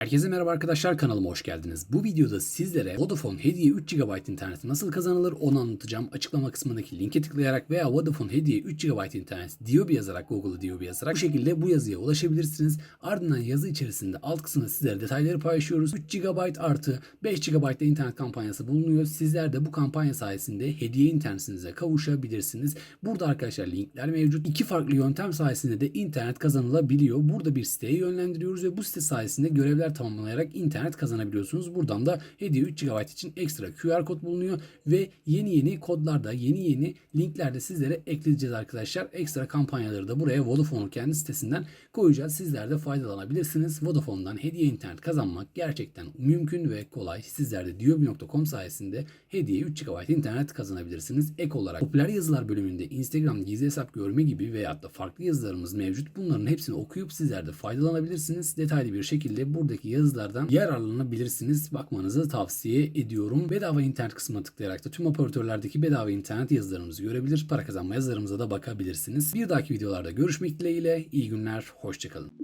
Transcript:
Herkese merhaba arkadaşlar kanalıma hoş geldiniz. Bu videoda sizlere Vodafone hediye 3 GB interneti nasıl kazanılır onu anlatacağım. Açıklama kısmındaki linke tıklayarak veya Vodafone hediye 3 GB internet Diobi yazarak Google'a Diobi yazarak bu şekilde bu yazıya ulaşabilirsiniz. Ardından yazı içerisinde alt kısmında sizlere detayları paylaşıyoruz. 3 GB artı 5 GB internet kampanyası bulunuyor. Sizler de bu kampanya sayesinde hediye internetinize kavuşabilirsiniz. Burada arkadaşlar linkler mevcut. İki farklı yöntem sayesinde de internet kazanılabiliyor. Burada bir siteye yönlendiriyoruz ve bu site sayesinde görevler tamamlayarak internet kazanabiliyorsunuz. Buradan da hediye 3 GB için ekstra QR kod bulunuyor ve yeni yeni kodlarda, yeni yeni linklerde sizlere ekleyeceğiz arkadaşlar. Ekstra kampanyaları da buraya Vodafone'un kendi sitesinden koyacağız. Sizler de faydalanabilirsiniz. Vodafone'dan hediye internet kazanmak gerçekten mümkün ve kolay. Sizler de diobi.com sayesinde hediye 3 GB internet kazanabilirsiniz. Ek olarak popüler yazılar bölümünde Instagram gizli hesap görme gibi veyahut da farklı yazılarımız mevcut. Bunların hepsini okuyup sizler de faydalanabilirsiniz. Detaylı bir şekilde buradaki yazılardan yararlanabilirsiniz. Bakmanızı tavsiye ediyorum. Bedava internet kısmına tıklayarak da tüm operatörlerdeki bedava internet yazılarımızı görebilir. Para kazanma yazılarımıza da bakabilirsiniz. Bir dahaki videolarda görüşmek dileğiyle. İyi günler, hoşçakalın.